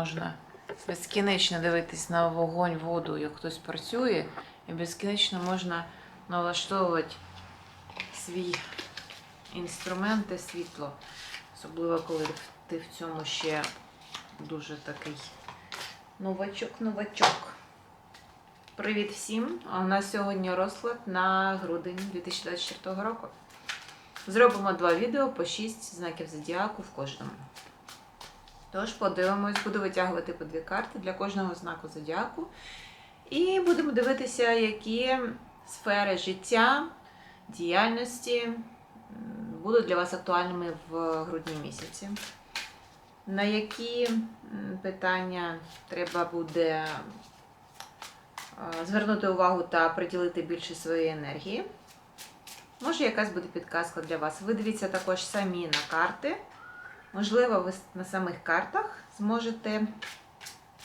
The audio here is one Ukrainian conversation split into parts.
можна безкінечно дивитись на вогонь, воду, як хтось працює, і безкінечно можна налаштовувати свій інструменти, світло. Особливо, коли ти в цьому ще дуже такий новачок-новачок. Привіт всім! У нас сьогодні розклад на грудень 2024 року. Зробимо два відео по 6 знаків зодіаку в кожному. Тож подивимось, буду витягувати по дві карти для кожного знаку зодіаку. І будемо дивитися, які сфери життя, діяльності будуть для вас актуальними в грудні місяці. На які питання треба буде е, звернути увагу та приділити більше своєї енергії. Може, якась буде підказка для вас. Ви дивіться також самі на карти. Можливо, ви на самих картах зможете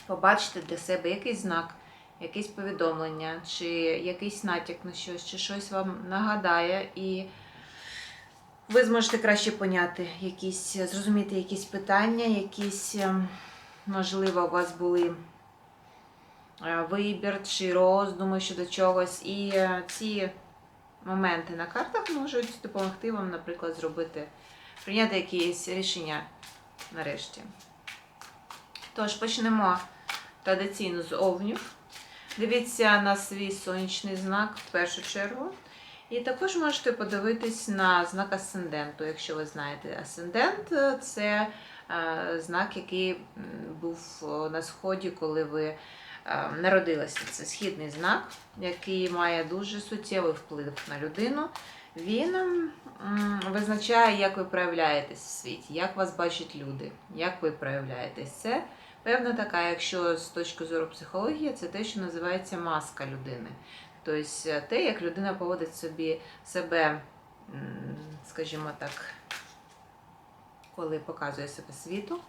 побачити для себе якийсь знак, якесь повідомлення, чи якийсь натяк на щось, чи щось вам нагадає, і ви зможете краще поняти якісь, зрозуміти якісь питання, якісь, ем, можливо, у вас були е, вибір чи роздуми щодо чогось. І е, ці моменти на картах можуть допомогти вам, наприклад, зробити, прийняти якісь рішення нарешті. Тож почнемо традиційно з овнів. Дивіться на свій сонячний знак в першу чергу. І також можете подивитись на знак асценденту, якщо ви знаєте. Асцендент е, це е, знак, який був на сході, коли ви е, народилися. Це східний знак, який має дуже суттєвий вплив на людину. Він визначає, як ви проявляєтесь в світі, як вас бачать люди, як ви проявляєтесь. Це певна така, якщо з точки зору психології, це те, що називається маска людини. Тобто те, як людина поводить собі себе, скажімо так, коли показує себе світу.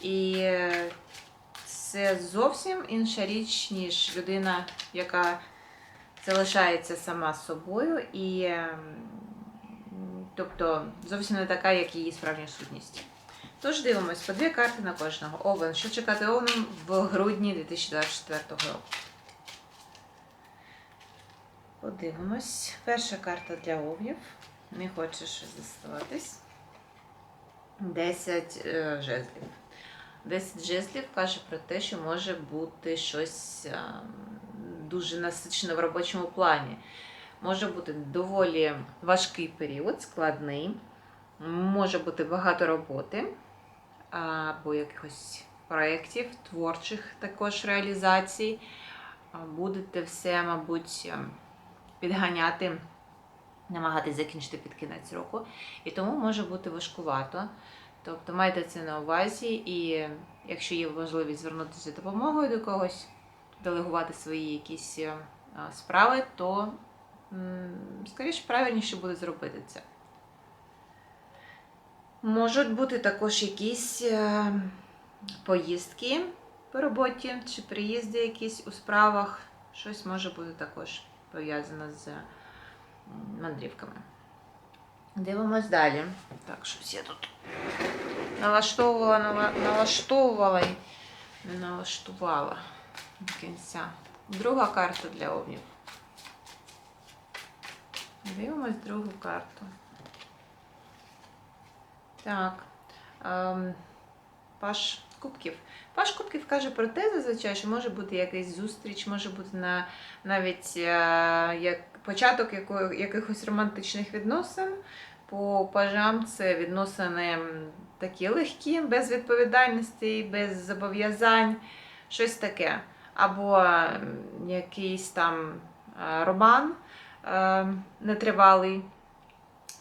І е, це зовсім інша річ, ніж людина, яка залишається сама собою, і ем, тобто зовсім не така, як її справжня сутність. Тож дивимось по дві карти на кожного. Овен. Що чекати Овеном в грудні 2024 року? Подивимось. Перша карта для овнів. Не хоче щось заставатись. 10 е, жезлів. 10 жезлів каже про те, що може бути щось е, дуже насичене в робочому плані. Може бути доволі важкий період, складний. Може бути багато роботи або якихось проєктів, творчих також реалізацій. Будете все, мабуть, е, підганяти, намагатись закінчити під кінець року. І тому може бути важкувато. Тобто майте це на увазі, і якщо є можливість звернутися за допомогою до когось, делегувати свої якісь е, справи, то скоріше правильніше буде зробити це. Можуть бути також якісь е, поїздки по роботі чи приїзди якісь у справах. Щось може бути також пов'язано з мандрівками. Дивимось далі. Так, щось я тут налаштовувала, нала- налаштовувала і не налаштувала кінця. Друга карта для овнів. Дивимось другу карту. Так. Ем, Паш Кубків. Паш Кубків каже про те, зазвичай, що може бути якась зустріч, може бути на, навіть е, як початок яко, якихось романтичних відносин. По пажам це відносини такі легкі, без відповідальності, без зобов'язань, щось таке. Або якийсь там е, роман е, нетривалий,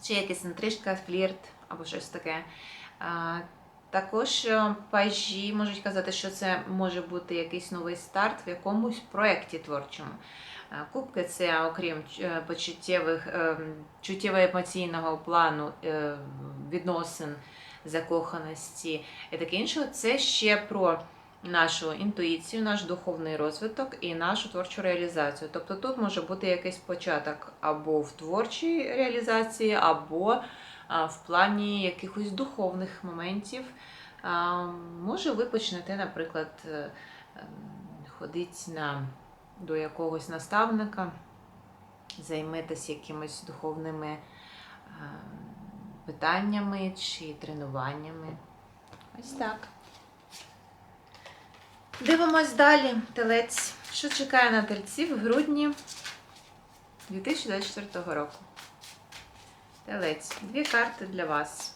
чи якась інтрижка, флірт, або щось таке. Е, Також е, пажі можуть казати, що це може бути якийсь новий старт в якомусь проєкті творчому. Е, Кубки це, окрім е, почуттєвих, е, чуттєво-емоційного плану е, відносин, закоханості і таке інше, це ще про нашу інтуїцію, наш духовний розвиток і нашу творчу реалізацію. Тобто тут може бути якийсь початок або в творчій реалізації, або в плані якихось духовних моментів, може, ви почнете, наприклад, е, ходити на, до якогось наставника, займетесь якимись духовними е, питаннями чи тренуваннями. Ось так. Дивимось далі. Телець. Що чекає на тельців в грудні 2024 року? Телець. Дві карти для вас.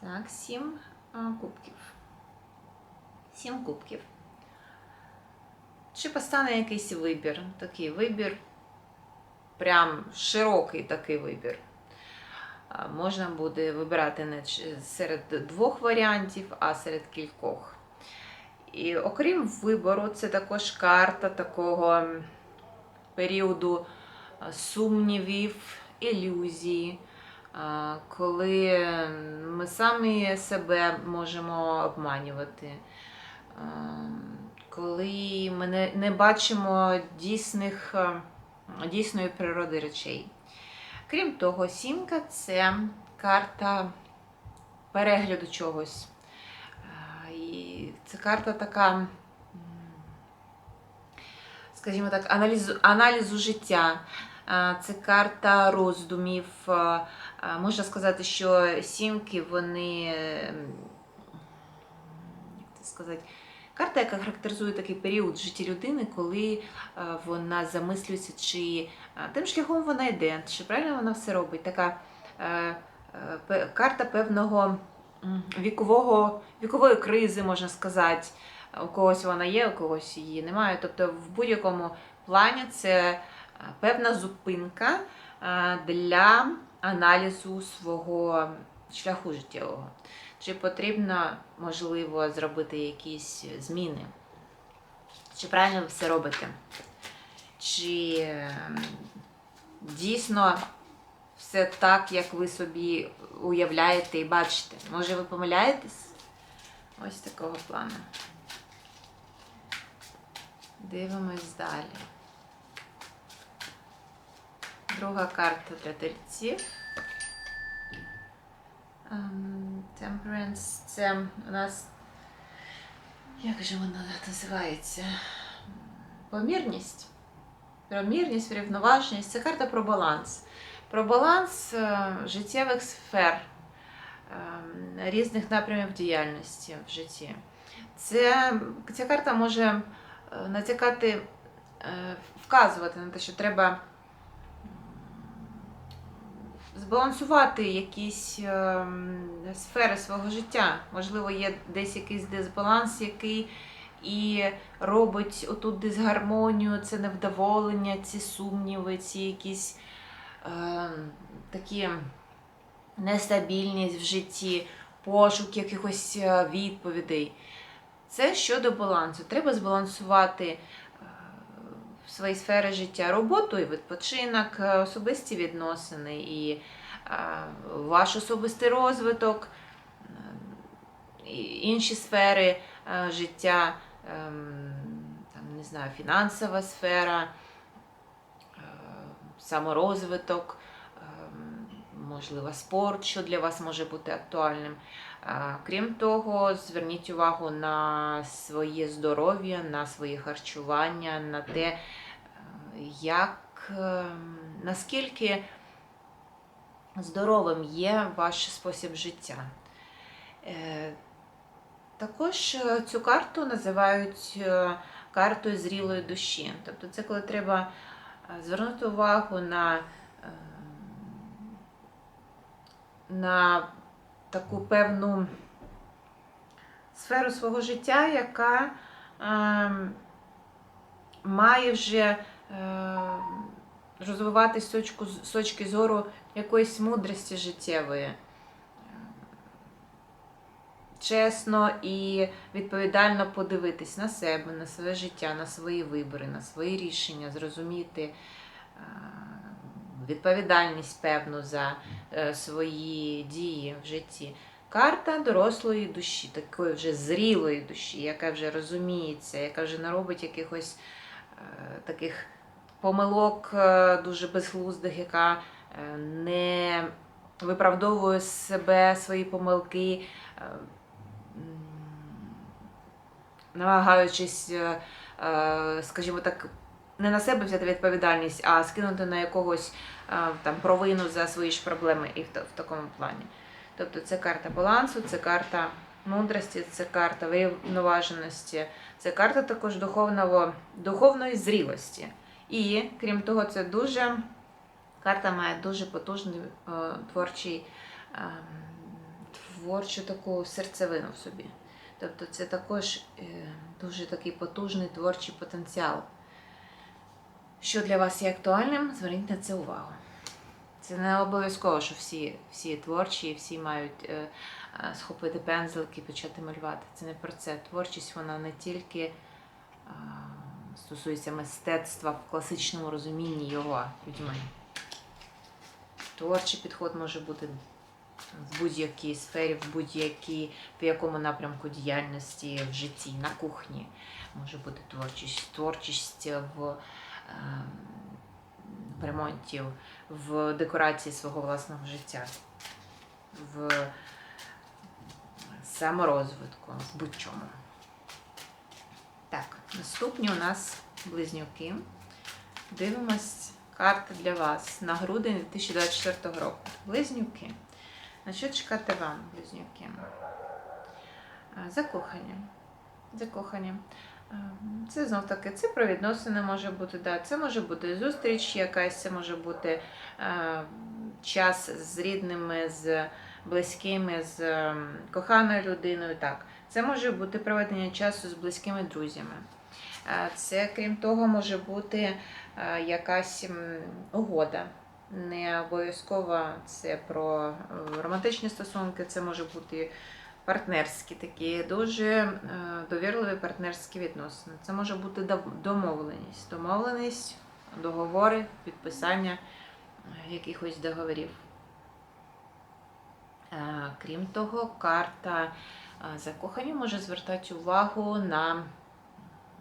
Так, сім кубків. Сім кубків. Чи постане якийсь вибір? Такий вибір, прям широкий такий вибір. Можна буде вибирати не серед двох варіантів, а серед кількох. І окрім вибору, це також карта такого періоду сумнівів, ілюзій, коли ми самі себе можемо обманювати, коли ми не бачимо дійсних, дійсної природи речей. Крім того, сімка це карта перегляду чогось. І це карта така, скажімо так, аналізу, аналізу життя. Це карта роздумів. А, Можна сказати, що сімки, вони, як це сказати, карта, яка характеризує такий період в житті людини, коли вона замислюється, чи тим шляхом вона йде, чи правильно вона все робить. Така е, е, карта певного вікового, вікової кризи, можна сказати. У когось вона є, у когось її немає. Тобто, в будь-якому плані це е, певна зупинка е, для аналізу свого шляху життєвого. Чи потрібно, можливо, зробити якісь зміни? Чи правильно ви все робите? Чи ем, дійсно все так, як ви собі уявляєте і бачите? Може, ви помиляєтесь? Ось такого плану. Дивимось далі. Друга карта для тельців. Ем, Temperance це у нас. Як же вона називається? Помірність. Помірність, врівноваженість це карта про баланс. Про баланс е, життєвих сфер, е, різних напрямів діяльності в житті. Це, ця карта може е, натякати, е, вказувати на те, що треба збалансувати якісь е, сфери свого життя. Можливо, є десь якийсь дисбаланс, який і робить отут дисгармонію, це невдоволення, ці сумніви, ці якісь е, такі нестабільність в житті, пошук якихось е, відповідей. Це щодо балансу. Треба збалансувати свої сфери життя, роботу і відпочинок, е, особисті відносини і ваш особистий розвиток, е, і інші сфери е, життя, ем, там, не знаю, фінансова сфера, е, саморозвиток, можливо, спорт, що для вас може бути актуальним. Е, Крім того, зверніть увагу на своє здоров'я, на своє харчування, на те, е, як ем, наскільки здоровим є ваш спосіб життя. Е, Також е, цю карту називають е, картою зрілої душі. Тобто це коли треба е, звернути увагу на, е, на таку певну сферу свого життя, яка е, має вже е, розвиватись з точку, з точки зору якоїсь мудрості життєвої. Чесно і відповідально подивитись на себе, на своє життя, на свої вибори, на свої рішення, зрозуміти е, відповідальність певну за е, свої дії в житті. Карта дорослої душі, такої вже зрілої душі, яка вже розуміється, яка вже не робить якихось е, таких помилок е, дуже безглуздих, яка не виправдовую себе, свої помилки, намагаючись, скажімо так, не на себе взяти відповідальність, а скинути на якогось там провину за свої ж проблеми і в, такому плані. Тобто це карта балансу, це карта мудрості, це карта врівноваженості, це карта також духовного, духовної зрілості. І крім того, це дуже карта має дуже потужний е, творчий, е, творчу таку серцевину в собі. Тобто це також е, дуже такий потужний творчий потенціал. Що для вас є актуальним, зверніть на це увагу. Це не обов'язково, що всі, всі творчі, всі мають е, е, схопити пензлик і почати малювати. Це не про це. Творчість вона не тільки е, стосується мистецтва в класичному розумінні його людьми. Творчий підход може бути в будь-якій сфері, в будь-якій, в якому напрямку діяльності в житті, на кухні може бути творчість, творчість в, е, в ремонті, в декорації свого власного життя, в саморозвитку, в будь-чому. Так, наступні у нас близнюки. Дивимось карти для вас на грудень 2024 року. Близнюки. На що чекати вам, близнюки? А, Закохання. Закохання. А, Це знов таки, це про відносини може бути, да. це може бути зустріч якась, це може бути е, час з рідними, з близькими, з ем, коханою людиною. Так. Це може бути проведення часу з близькими друзями. Е, Це, крім того, може бути е, якась угода. Не обов'язково це про е, романтичні стосунки, це може бути партнерські такі, дуже е, довірливі партнерські відносини. Це може бути домовленість. Домовленість, договори, підписання е, якихось договорів. Е, Крім того, карта закохання може звертати увагу на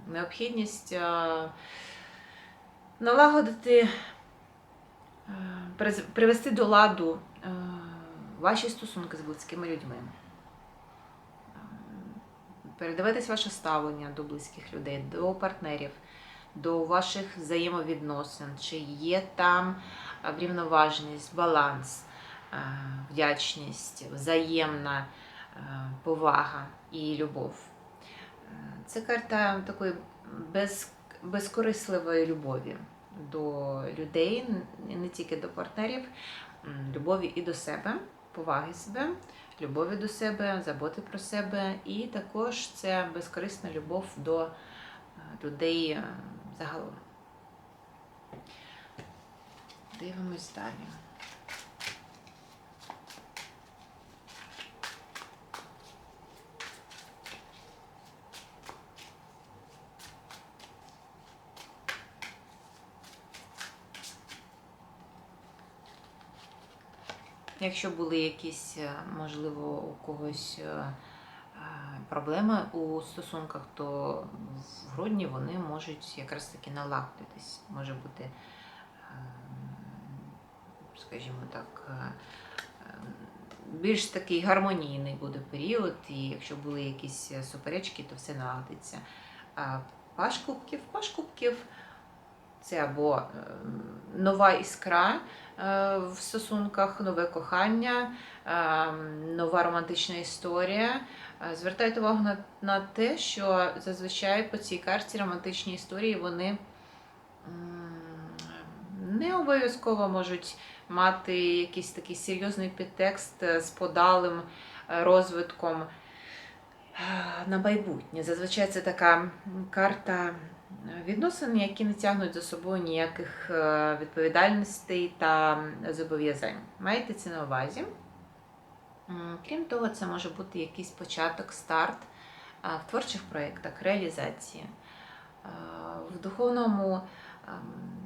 необхідність налагодити, привести до ладу ваші стосунки з близькими людьми. Передивитись ваше ставлення до близьких людей, до партнерів, до ваших взаємовідносин, чи є там е, врівноваженість, баланс, е, вдячність, взаємна е, повага і любов. Це карта такої без, безкорисливої любові до людей, не тільки до партнерів, любові і до себе, поваги себе, любові до себе, заботи про себе, і також це безкорисна любов до е, людей е, загалом. Дивимось далі. Якщо були якісь, е, можливо, у когось е, е, проблеми у стосунках, то в грудні вони можуть якраз таки налагодитись. Може бути, е, скажімо так, е, е, більш такий гармонійний буде період, і якщо були якісь суперечки, то все налагодиться. А паш кубків, паш кубків це або е, нова іскра е, в стосунках, нове кохання, е, нова романтична історія. Звертайте увагу на, на те, що зазвичай по цій карті романтичні історії вони не обов'язково можуть мати якийсь такий серйозний підтекст з подалим розвитком на майбутнє. Зазвичай це така карта відносин, які не тягнуть за собою ніяких е, відповідальностей та зобов'язань. Маєте це на увазі. Крім того, це може бути якийсь початок, старт е, в творчих проєктах, реалізації. Е, В духовному ем,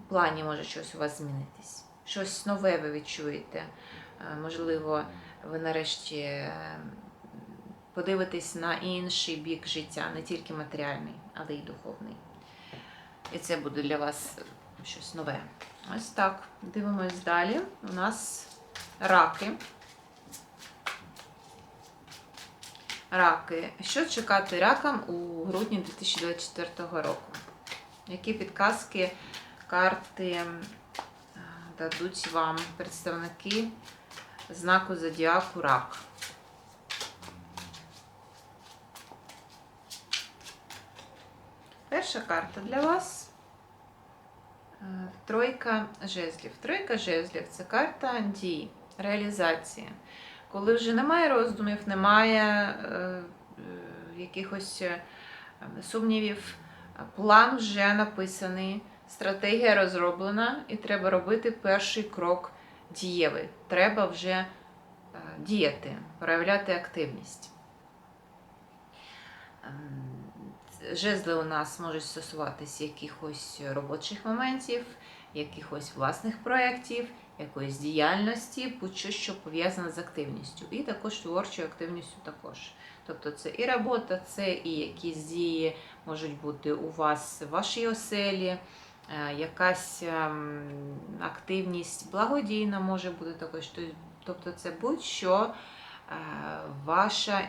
плані може щось у вас змінитись. Щось нове ви відчуєте. Можливо, ви нарешті е, подивитесь на інший бік життя, не тільки матеріальний, але й духовний. І це буде для вас щось нове. Ось так. Дивимось далі. У нас раки. Раки. Що чекати ракам у грудні 2024 року? Які підказки карти е, дадуть вам представники знаку зодіаку рак? Перша карта для вас. Е, Тройка жезлів. Тройка жезлів це карта дій, реалізації. Коли вже немає роздумів, немає е, е, якихось сумнівів, план вже написаний, стратегія розроблена, і треба робити перший крок дієвий. Треба вже діяти, проявляти активність. Жезли у нас можуть стосуватися якихось робочих моментів, якихось власних проєктів, якоїсь діяльності, будь-що, що пов'язане з активністю. І також творчою активністю також. Тобто це і робота, це і якісь дії можуть бути у вас в вашій оселі, е, якась ем, активність благодійна може бути також. Тобто це будь-що е, ваша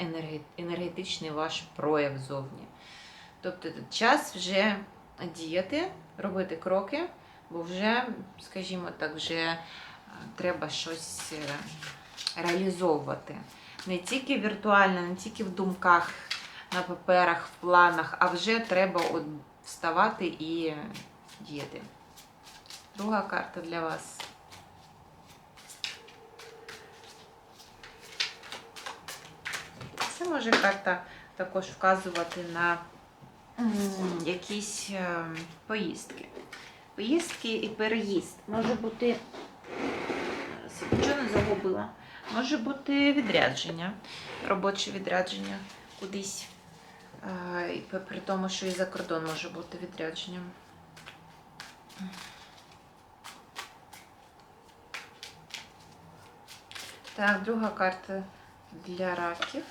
енергетичний ваш прояв зовні. Тобто час вже діяти, робити кроки, бо вже, скажімо так, вже е, треба щось е, реалізовувати. Не тільки віртуально, не тільки в думках, на паперах, в планах, а вже треба от вставати і діяти. Друга карта для вас. Це може карта також вказувати на якісь е, поїздки. Поїздки і переїзд. Може бути, зараз, нічого не загубила. Може бути відрядження, робоче відрядження кудись. Е, При тому, що і за кордон може бути відрядженням. Так, друга карта для раків.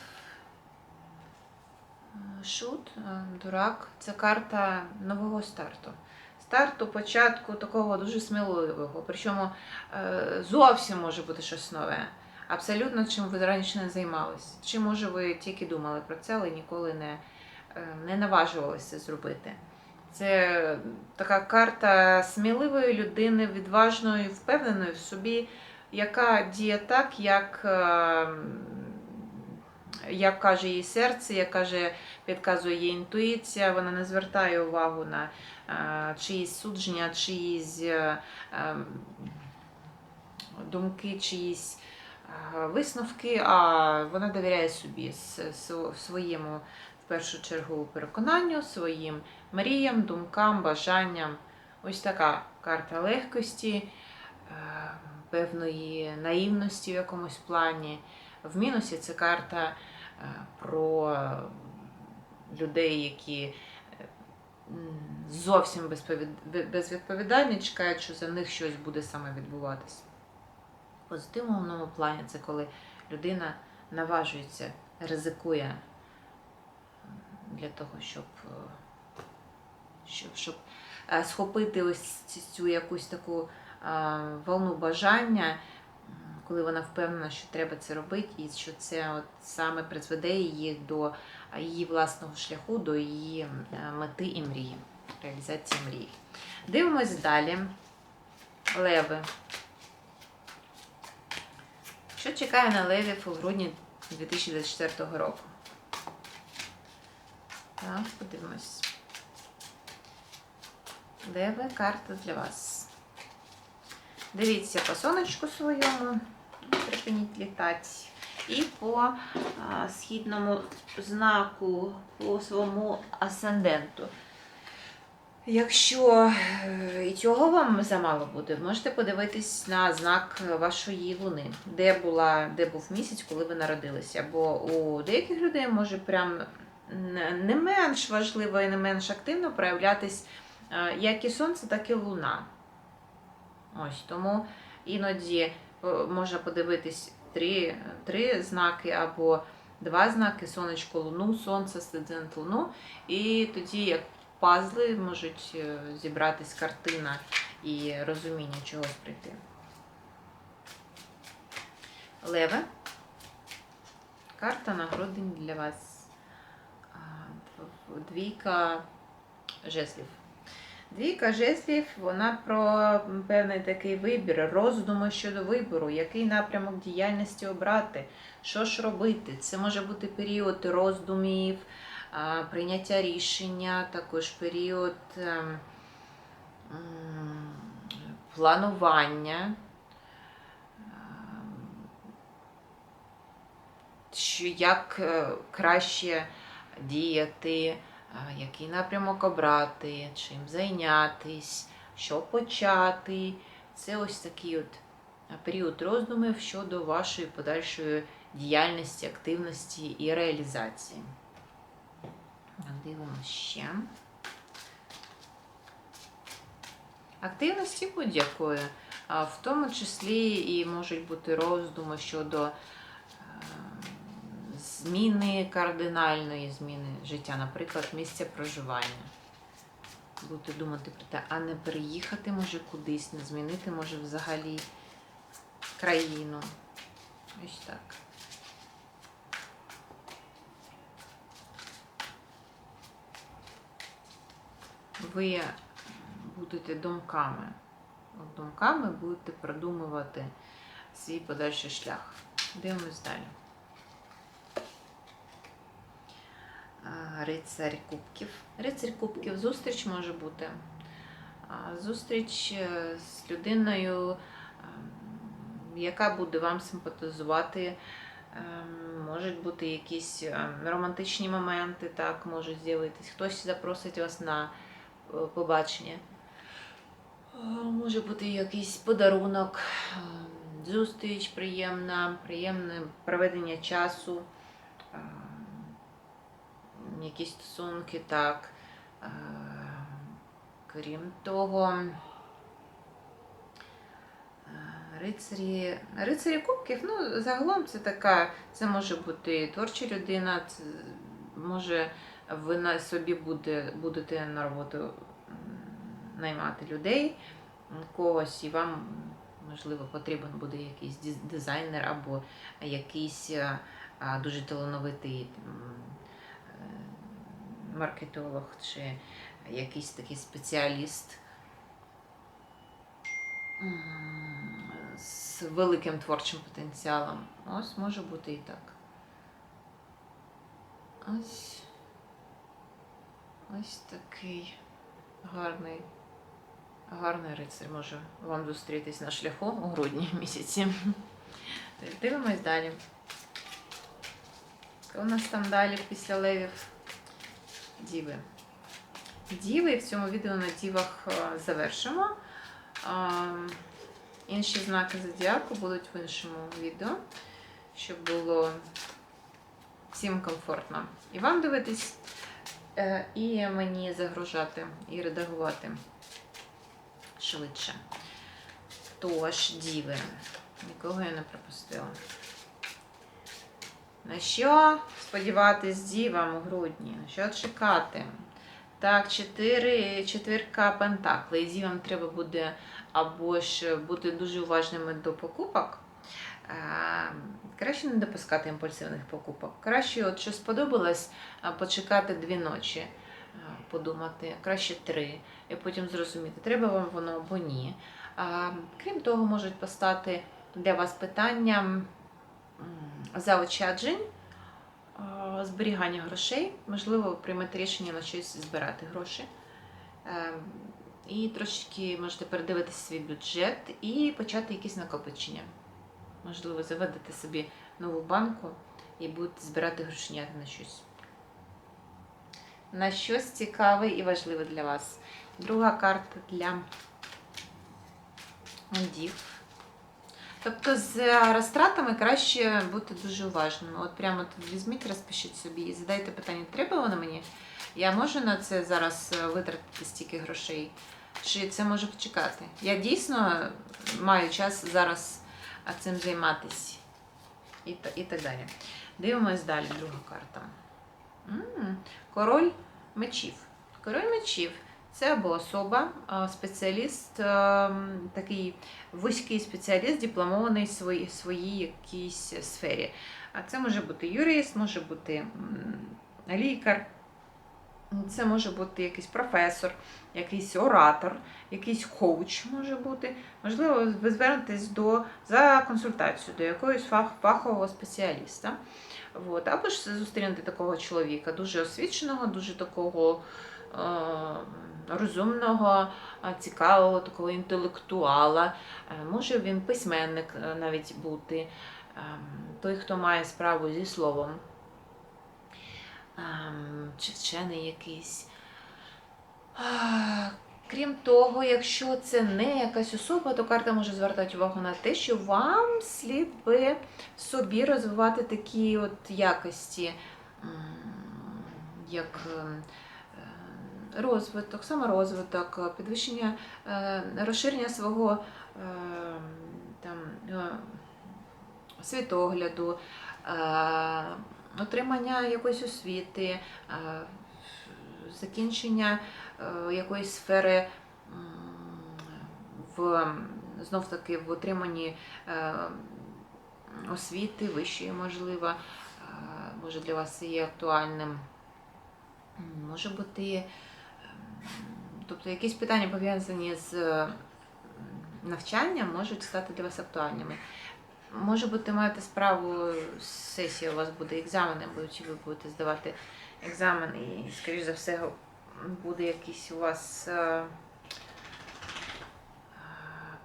Шут, е, дурак. Це карта нового старту. Старту, початку такого дуже сміливого. Причому е, зовсім може бути щось нове. Абсолютно чим ви раніше не займалися. Чи може ви тільки думали про це, але ніколи не, е, не наважувалися зробити. Це така карта сміливої людини, відважної, впевненої в собі, яка діє так, як, е, як каже її серце, як каже, підказує її інтуїція. Вона не звертає увагу на е, чиїсь судження, чиїсь е, е, думки, чиїсь е, висновки, а вона довіряє собі своєму в першу чергу переконанню, своїм мріям, думкам, бажанням. Ось така карта легкості, певної наївності в якомусь плані. В мінусі це карта про людей, які е, зовсім безвідповідальні, чекають, що за них щось буде саме відбуватись. В позитивному плані це коли людина наважується, ризикує для того, щоб, е, щоб, щоб е, схопити ось цю якусь таку е, волну бажання, коли вона впевнена, що треба це робити, і що це от саме призведе її до її власного шляху, до її е, мети і мрії, реалізації мрії. Дивимось далі. Леви. Що чекає на левів у грудні 2024 року? Так, подивимось. Леви, карта для вас. Дивіться по сонечку своєму, припиніть літати. І по а, східному знаку, по своєму асценденту. Якщо е, і цього вам замало буде, можете подивитись на знак вашої луни, де була, де був місяць, коли ви народилися. Бо у деяких людей може прям не менш важливо і не менш активно проявлятись е, як і сонце, так і луна. Ось тому іноді можна подивитись три, три знаки або два знаки: сонечко, луну, сонце, асцендент, луну. І тоді як пазли можуть е, зібратись картина і розуміння чогось прийти. Леве. Карта на грудень для вас. Двійка жезлів. Двійка жезлів, вона про певний такий вибір, роздуми щодо вибору, який напрямок діяльності обрати, що ж робити. Це може бути період роздумів, прийняття рішення, також період ем, планування. ем, що як е, краще діяти, який напрямок обрати, чим зайнятись, що почати. Це ось такий от період роздумів щодо вашої подальшої діяльності, активності і реалізації. Дивимося ще. Активності будь-якої, в тому числі і можуть бути роздуми щодо зміни кардинальної зміни життя, наприклад, місця проживання. Будете думати про те, а не переїхати може кудись, не змінити може взагалі країну. Ось так. Ви будете думками. От думками будете продумувати свій подальший шлях. Дивимось далі. А, Рицарь кубків. Рицарь кубків. Зустріч може бути. Зустріч е, з людиною, ем, яка буде вам симпатизувати. Ем, Можуть бути якісь ем, романтичні моменти, так, можуть з'явитись. Хтось запросить вас на е, побачення. Е, Може бути якийсь подарунок, зустріч приємна, приємне проведення часу, якісь стосунки, так. Е, Крім того, е, рицарі, рицарі кубків, ну, загалом це така, це може бути творча людина, це може ви на собі буде, будете на роботу наймати людей, когось, і вам, можливо, потрібен буде якийсь дизайнер або якийсь е, дуже талановитий маркетолог чи якийсь такий спеціаліст з великим творчим потенціалом. Ось може бути і так. Ось. Ось такий гарний, гарний рицар може вам зустрітись на шляху у грудні місяці. Дивимось далі. У нас там далі після левів? Діви. Діви, в цьому відео на дівах е, завершимо. Інші знаки зодіаку будуть в іншому відео, щоб було всім комфортно. І вам дивитись, е, і мені загружати, і редагувати швидше. Тож, діви, нікого я не пропустила. На що сподіватись дівам у грудні? На що чекати? Так, чотири, четвірка пентаклей. І дівам треба буде або ж бути дуже уважними до покупок. Е, Краще не допускати імпульсивних покупок. Краще, от що сподобалось, почекати дві ночі, е, подумати, краще три, і потім зрозуміти, треба вам воно або ні. Крім того, можуть постати для вас питання заощаджень, зберігання грошей, можливо, ви приймете рішення на щось збирати гроші. Е, І трошечки можете передивитися свій бюджет і почати якісь накопичення. Можливо, заведете собі нову банку і будете збирати грошенята на щось. На щось цікаве і важливе для вас. Друга карта для дів. Тобто з розтратами краще бути дуже уважними. От прямо тут візьміть, розпишіть собі і задайте питання, треба воно мені? Я можу на це зараз е, витратити стільки грошей? Чи це може почекати? Я дійсно маю час зараз цим займатися. І, і так далі. Дивимось далі, друга карта. М, Король мечів. Король мечів Це або особа, спеціаліст, ем, такий вузький спеціаліст, дипломований в своїй, своїй якійсь сфері. А це може бути юрист, може бути лікар, це може бути якийсь професор, якийсь оратор, якийсь коуч може бути. Можливо, ви звернетесь до, за консультацію до якогось фах, фахового спеціаліста. От. Або ж зустрінете такого чоловіка, дуже освіченого, дуже такого е, розумного, е, цікавого, такого інтелектуала. Е, Може він письменник е, навіть бути, той, хто має справу зі словом, Ем, чи вчений якийсь. Крім того, якщо це не якась особа, то карта може звертати увагу на те, що вам слід би собі розвивати такі от якості, як е, е, розвиток, саморозвиток, підвищення, е, розширення свого там, світогляду, отримання якоїсь освіти, закінчення якоїсь сфери в знов таки в отриманні е, освіти, вищої, можливо, е, може для вас є актуальним. Може бути, тобто якісь питання пов'язані з навчанням можуть стати для вас актуальними. Може бути, маєте справу, сесія у вас буде екзамени, бо чи ви будете здавати екзамен, і, скоріш за все, буде якийсь у вас е, е,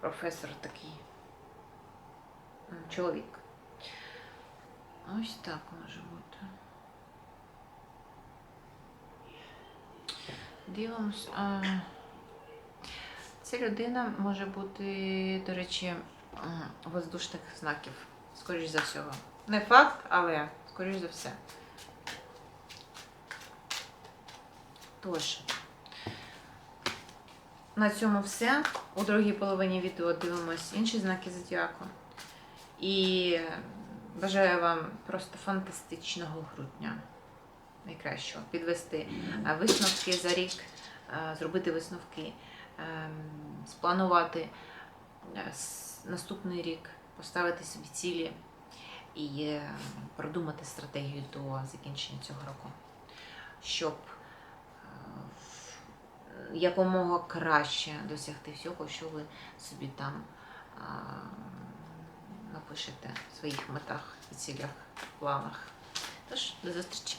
професор такий чоловік. Ось так може бути. Дивимось. Ця людина може бути, до речі, воздушних знаків, скоріш за всього. Не факт, але скоріш за все. Тож, на цьому все. У другій половині відео дивимось інші знаки зодіаку. І бажаю вам просто фантастичного грудня. Найкращого. Підвести е, висновки за рік, е, зробити висновки, ем, спланувати е, наступний рік, поставити собі цілі і е, продумати стратегію до закінчення цього року, щоб е, якомога краще досягти всього, що ви собі там а, напишете в своїх метах і цілях, планах. Тож, до зустрічі!